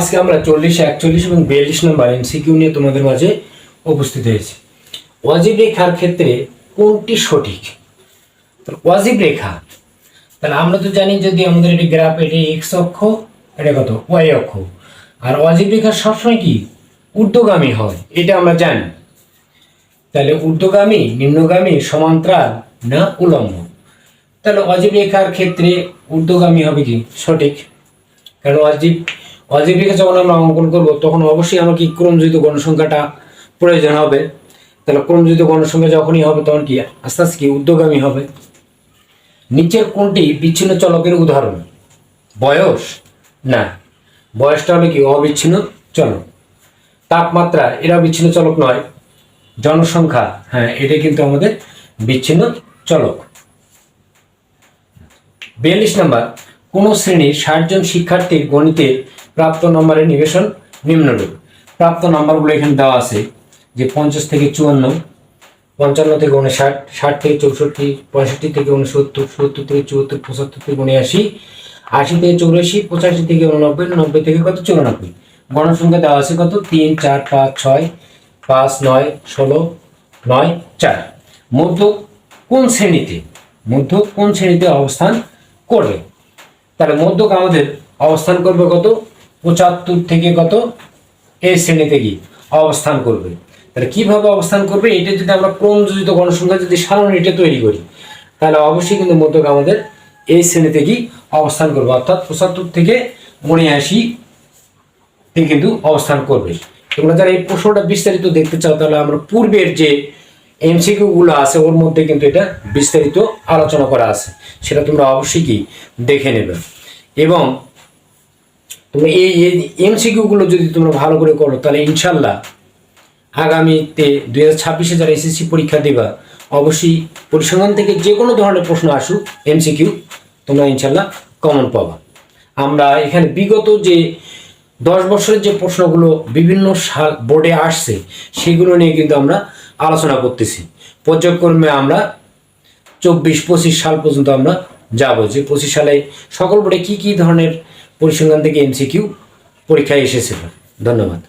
আজকে আমরা চল্লিশ, একচল্লিশ এবং বিয়াল্লিশ নম্বর এমসিকিউ নিয়ে তোমাদের মাঝে উপস্থিত হয়েছি। ওয়াজিব রেখার ক্ষেত্রে কোনটি সঠিক? ওয়াজিব রেখা। তাহলে আমরা তো জানি যদি আমাদের এটি গ্রাফ, এটি এক্স অক্ষ, এটা কত? ওয়াই অক্ষ। আর ওয়াজিব রেখা সবসময় কি? ঊর্ধ্বগামী হয়, এটা আমরা জানি। তাহলে ঊর্ধ্বগামী, নিম্নগামী, সমান্তরাল না উলম্ব? তাহলে অজীব রেখার ক্ষেত্রে ঊর্ধ্বগামী হবে কি? সঠিক। কারণ অজীব অজীব রেখা যখন আমরা অঙ্কন করব। তখন অবশ্যই আমার কি ক্রমযুক্ত গণসংখ্যাটা প্রয়োজন হবে? তাহলে ক্রমযুক্ত গণসংখ্যা যখনই হবে, তখন কি আস্তে আস্তে কি ঊর্ধ্বগামী হবে? নিচের কোনটি বিচ্ছিন্ন চলকের উদাহরণ? বয়স? না। বয়সটা হলো কি অবিচ্ছিন্ন চলক। তাপমাত্রা? এরা বিচ্ছিন্ন চলক নয়। জনসংখ্যা? হ্যাঁ এটা কিন্তু আমাদের বিচ্ছিন্ন চলক। বিয়াল্লিশ নম্বর। কোন শ্রেণির ষাট জন শিক্ষার্থীর গণিতের প্রাপ্ত নম্বরের নিবেশন নিম্নরূপ। প্রাপ্ত নম্বরগুলো এখানে দেওয়া আছে যে পঞ্চাশ থেকে চুয়ান্ন, পঞ্চান্ন থেকে উনষাট ষাট থেকে চৌষট্টি, পঁয়ষট্টি থেকে উনসত্তর সত্তর থেকে চুয়াত্তর, পঁচাত্তর থেকে উনআশি, আশি থেকে চৌরাশি, পঁচাশি থেকে উননব্বই, নব্বই থেকে কত? চুরানব্বই। গণসংখ্যা দেওয়া আছে কত? তিন, চার, পাঁচ, ছয়, পাঁচ, নয়, ষোলো, নয়, চার। মধ্য কোন শ্রেণীতে? মধ্য কোন শ্রেণীতে অবস্থান করবে? তাহলে মধ্যক আমাদের অবস্থান করবে কত? পঁচাত্তর থেকে কত? এই শ্রেণীতে কি অবস্থান করবে। তাহলে কীভাবে অবস্থান করবে? এটা যদি আমরা ক্রমযোজিত গণসংখ্যা যদি সাধারণ এটা তৈরি করি, তাহলে অবশ্যই কিন্তু মধ্যক আমাদের এই শ্রেণীতে কি অবস্থান করবে। অর্থাৎ পঁচাত্তর থেকে উনআশি তে কিন্তু অবস্থান করবে। তোমরা যারা এই প্রশ্নটা বিস্তারিত দেখতে চাও, তাহলে আমরা পূর্বের যে এমসিকিউগুলো আছে, ওর মধ্যে কিন্তু এটা বিস্তারিত আলোচনা করা আছে। সেটা তোমরা অবশ্যই কি দেখে নেবে। এবং তোমরা এই এমসিকিউ গুলো যদি তোমরা ভালো করে করো, তাহলে ইনশাল্লাহ আগামীতে দুই হাজার ছাব্বিশে যারা এসএসসি পরীক্ষা দেবা, অবশ্যই পরিসংখ্যান থেকে যে কোনো ধরনের প্রশ্ন আসুক এমসিকিউ তোমরা ইনশাল্লাহ কমন পাবা। আমরা এখানে বিগত যে দশ বছরের যে প্রশ্নগুলো বিভিন্ন সাল বোর্ডে আসছে, সেগুলো নিয়ে কিন্তু আমরা আলোচনা করতেছি। পর্যায়ক্রমে আমরা চব্বিশ পঁচিশ সাল পর্যন্ত আমরা যাব যে পঁচিশ সালে সকল বোর্ডে কী কী ধরনের পরিসংখ্যান থেকে এমসিকিউ পরীক্ষায় এসেছিল। ধন্যবাদ।